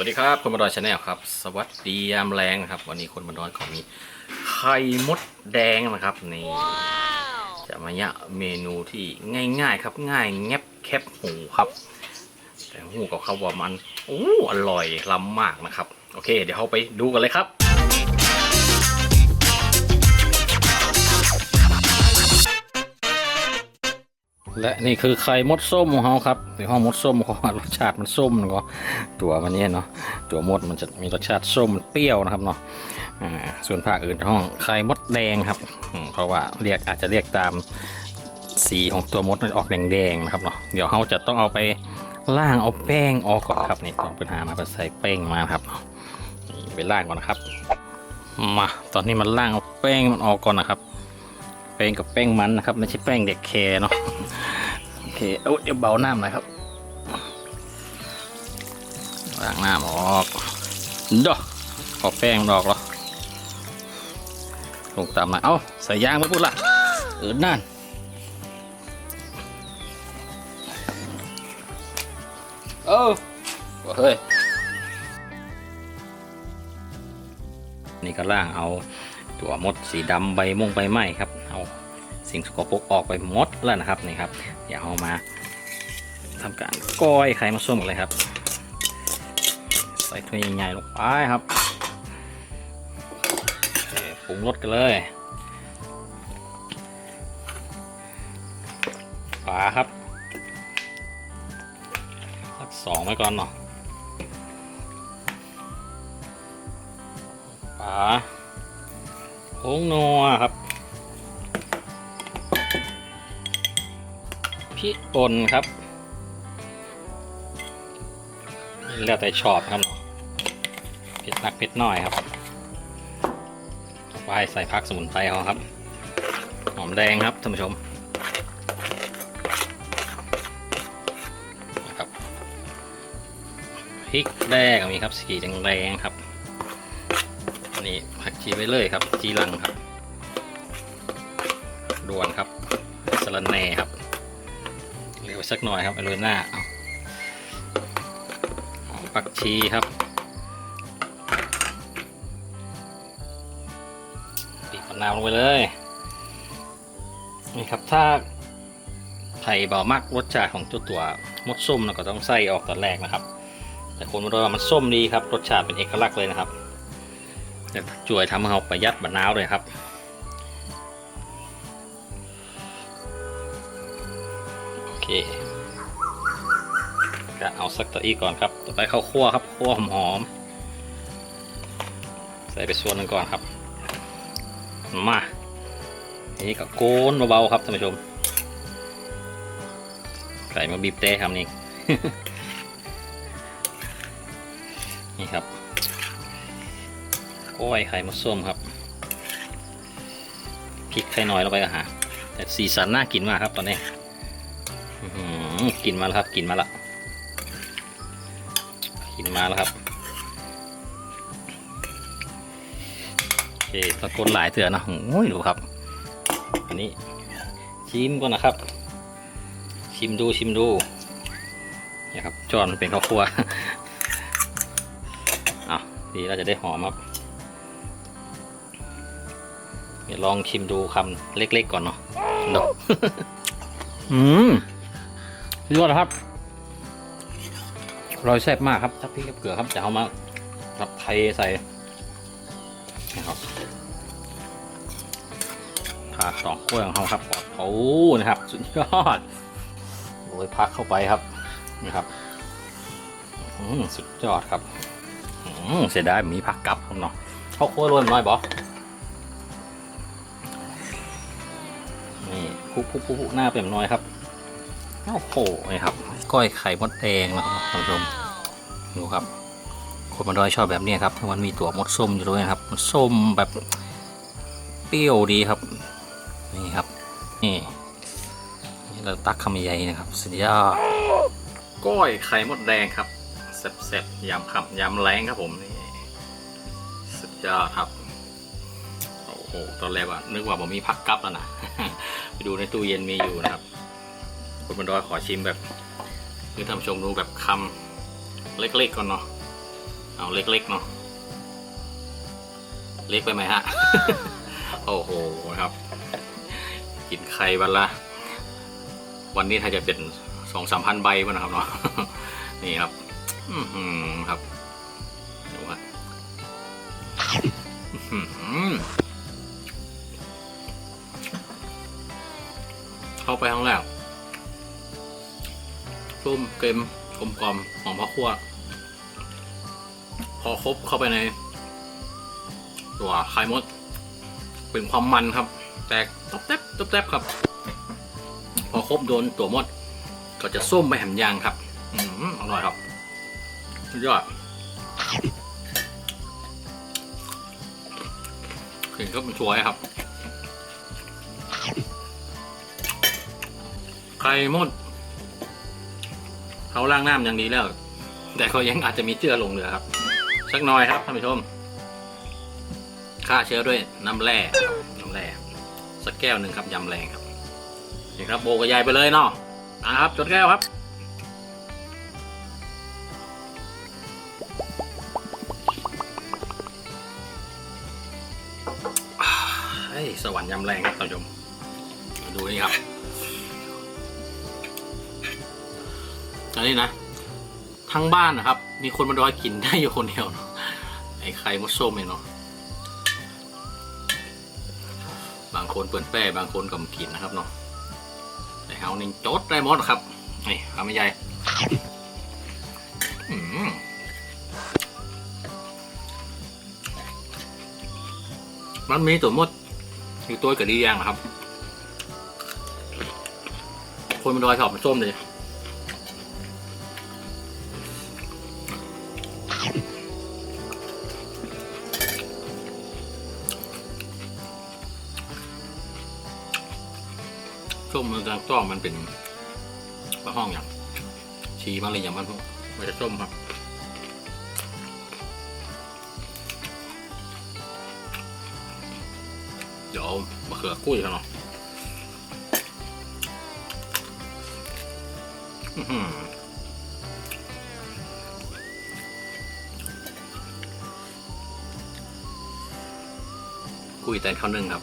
วัสดีครับคนมาดอยชาแนลครับ สวัสดียามแรงนะครับ วันนี้คนมาดอยของมีไข่มดแดงนะครับนี่จะมายะเมนูที่ง่าย ๆ ครับง่ายแงบแคบหูครับ แต่หูกับเขาว่ามันโอ้อร่อยล้ำมากนะครับ โอเค เดี๋ยวเราไปดูกันเลยครับ และนี่คือไข่มดส้มของเขาครับในห้องมดส้มเขาวรสชาติมันส้มนะก็ตัวมันเนี่ยเนาะตัวมดมันจะมีรสชาติส้มเปรี้ยวนะครับเนาะส่วนภาคอื่นห้องไข่มดแดงครับเพราะว่าเรียกอาจจะเรียกตามสีของตัวมดมันออกแดงๆนะครับเนาะเดี๋ยวเขาจะต้องเอาไปล่างเอาแป้งออกก่อนครับนี่ต้องไปหามาไปใส่แป้งมาครับเนาะไปล่างก่อนนะครับมาตอนนี้มันล่างเอาแป้งมันออกก่อนนะครับแป้งกับแป้งมันนะครับไม่ใช่แป้งเด็กแคร์เนาะ เคเอาเดี๋ยวเบาน้ำหน่อยครับล้างน้ำออกดอกขอแป้งมันอกเหรอลงตามมาเอาใส่ยางไปพูดละเออนั่นเออว่าเฮ้ยนี่ก็ล่างเอาตัวมดสีดำใบม่วงใบไม้ครับ สิ่งสกปรกออกไปหมดแล้วนะครับนี่ครับเดี๋ยวเอามาทำการก้อยไข่มาส้มกันเลยครับ ใส่ถ้วยใหญ่ๆลงไปครับเคปรุงรสกันเลยฝาครับสักสองไว้ก่อนเนาะฝาผงนัวครับ พริกป่นครับ แล้วแต่ชอบครับเผ็ดนักเผ็ดน้อยครับต่อไปใส่ผักสมุนไพรเขาครับ หอมแดงครับท่านผู้ชมนะครับพริกแดงมีครับสีแดงๆครับนี่ผักชีไว้เลยครับจีรังครับ ด่วนครับสะระแหน่ครับ สักหน่อยครับโรยหน้าเอาหอมปักชีครับบีบมะนาวลงไปเลยนี่ครับถ้าไผ่เบามากรสชาติของตัวตัวมดส้มเราก็ต้องใส่ออกตอนแรกนะครับ แต่คนมาดูว่ามันส้มดีครับรสชาติเป็นเอกลักษณ์เลยนะครับจะช่วยทำให้เราประหยัดมะนาวเลยครับ เคก็เอาสักตัวอีกก่อนครับ ต่อไปข้าวคั่วครับคั่วหอมๆใส่ไปส่วนหนึ่งก่อนครับ มานี่ก็โกนเบาๆครับท่านผู้ชม ใส่มาบีบเต้ครับนี่ นี่ครับกล้วยไข่มดส้มครับพริกไข่น้อยลงไปก็หาแต่สีสันน่ากินมากครับตอนนี้ อื้อหือกินมาแล้วครับกินมาล้วกินมาแล้วครับโอเคตะโกนหลายเถื่อนะโอ้ยดูครับ อันนี้ชิมก่อนนะครับ ชิมดูชิมดูเนี่ยครับจอนมันเป็นข้าวคั่วอะดีเราจะได้หอมครับเดี๋ยวลองชิมดูคำเล็ก ๆ ก่อนเนาะดอกอืม ยอดครับรอยแซ่บมากครับถ้าพริกกับเกลือครับจะเอามาครับไทยใส่นะครับขาดสองกล้วยของเขาครับโอ้นะครับสุดยอดโรยพักเข้าไปครับนี่ครับอืสุดยอดครับอืเสียดายมีผักกลับครับเนาะเขาคั่วโรยน้อยบอนี่พุพุพุพุหน้าเป็นน้อยครับ โอ้โหนี่ครับก้อยไข่มดแดงนะครับท่านผู้ชมดูครับ คนมาดอยชอบแบบนี้ครับมันมีตัวมดส้มอยู่ด้วยนะครับมันส้มแบบเปรี้ยวดีครับ นี่ครับ นี่นี่เราตักคำใหญ่นะครับสุดยอดก้อยไข่มดแดงครับแซ่บๆยำคำยำแรงครับผมนี่สุดยอดครับโอ้โหตอนแรกว่านึกว่าผมมีผักกับแล้วนะไปดูในตู้เย็นมีอยู่นะครับ คุณบรรดอยขอชิมแบบคือทำชมดูแบบคำเล็กๆก่อนเนาะเอาเล็กๆเนาะเล็กไปไหมฮะ โอ้โหครับ กินไข่วันละ วันนี้ถ้าจะเป็นสองสามพันใบวะนะครับเนาะนี่ครับ อือหือครับดูฮะอื้อหือเข้าไปครั้งแรก ส้มเค็มกลมกลอมหอมพระคั่วพอครบเข้าไปใน ตัวไข่มด เป็นความมันครับ แตกต๊อบแทบต๊อบแทบครับ พอครบโดนตัวมด ก็จะส้มไปแหมยางครับ อืมอร่อยครับยอดกลิ่นก็เป็นช่วยครับ ไข่มด เขาล้างน้ำอย่างดีแล้ว แต่เขายังอาจจะมีเจือลงเหลือครับ สักน่อยครับท่านผู้ชมฆ่าเชื้อด้วยน้ำแร่น้ำแร่สักแก้วหนึ่งครับยำแรงครับนี่ครับโบกระยายไปเลยเนาะนะครับจดแก้วครับเฮ้สวรรค์ยำแรงครับท่านผู้ชมดูนี่ครับ อันนี้นะ ทั้งบ้านนะครับ มีคนมาดอยกินได้อยู่คนเดียวเนาะไอ้ไข่มดส้มเนี่ยเนาะบางคนเปิดแป้บางคนก็มากินนะครับเนาะแต่เฮานี่จดได้หมดครับนี่ทำไม่ใหญ่มันมีตัวมดอยู่ตัวกับดีอย่างครับ คนมันดอยชอบมันส้มเลย ส้มมันกลางต้องมันเป็นปลาห้องอย่างชีมันเลยอย่างมันพวกมันจะส้มครับเดี๋ยวมะเขือกุ้ยกันเนาะกุ้ยแตนข้าวนึ่งครับ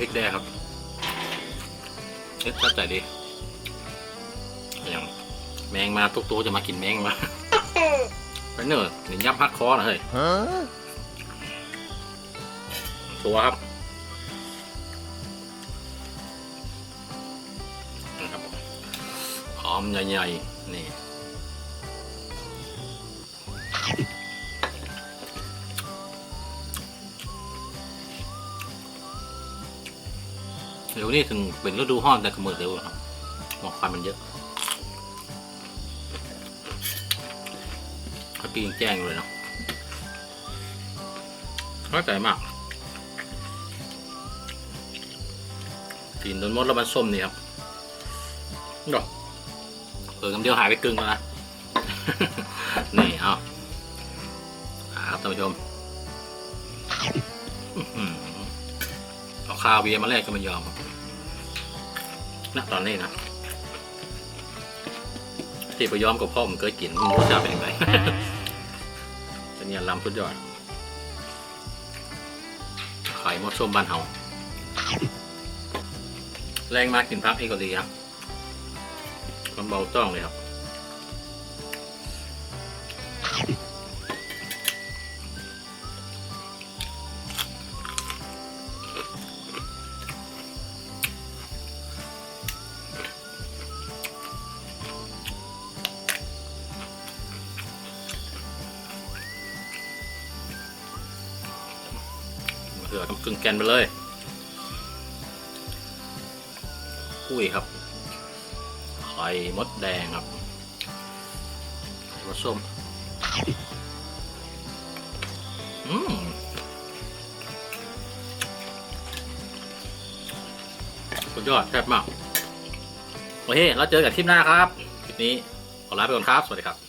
พริกแดงครับเอ๊ะเข้าใจดีอย่างแมงมาทุกตัวจะมากินแมงมาไปเนอะหนึ่งยับฮักคอนะเฮ้ยตัวครับนะครับหอมใหญ่ๆนี่ ดี๋ยวนี้ถึงเป็นฤดูห้อนแต่กำเนิดเร็วครับหมอกควันมันเยอะเขาปีนแจ้งเลยเนาะเข้าใจมากกินโดนมดแล้วมันส้มนี่ครับดอกเออคำเดียวหายไปกึ่งแล้วนะ นี่เอาอ่าครับท่านผู้ชมอื้อหือเอาคาเวียร์มาแรกก็ไม่ยอมครับ นะตอนนี้นะที่ไปย้อมกับพ่อมันเคยกินมันรสชาติเป็นยังไงจะเนี่ยลำสุดยอดไข่มดส้มบ้านเฮาแรงมากกินพักอีกก็ดีครับความเบาต้องเลยครับ กึ่งแกนไปเลย อุ้ยครับ ไข่มดแดงครับไข่ส้ม อืมสุดยอดแซ่บมาก โอเค เราเจอกันคลิปหน้าครับ คลิปนี้ขอลาไปก่อนครับ สวัสดีครับ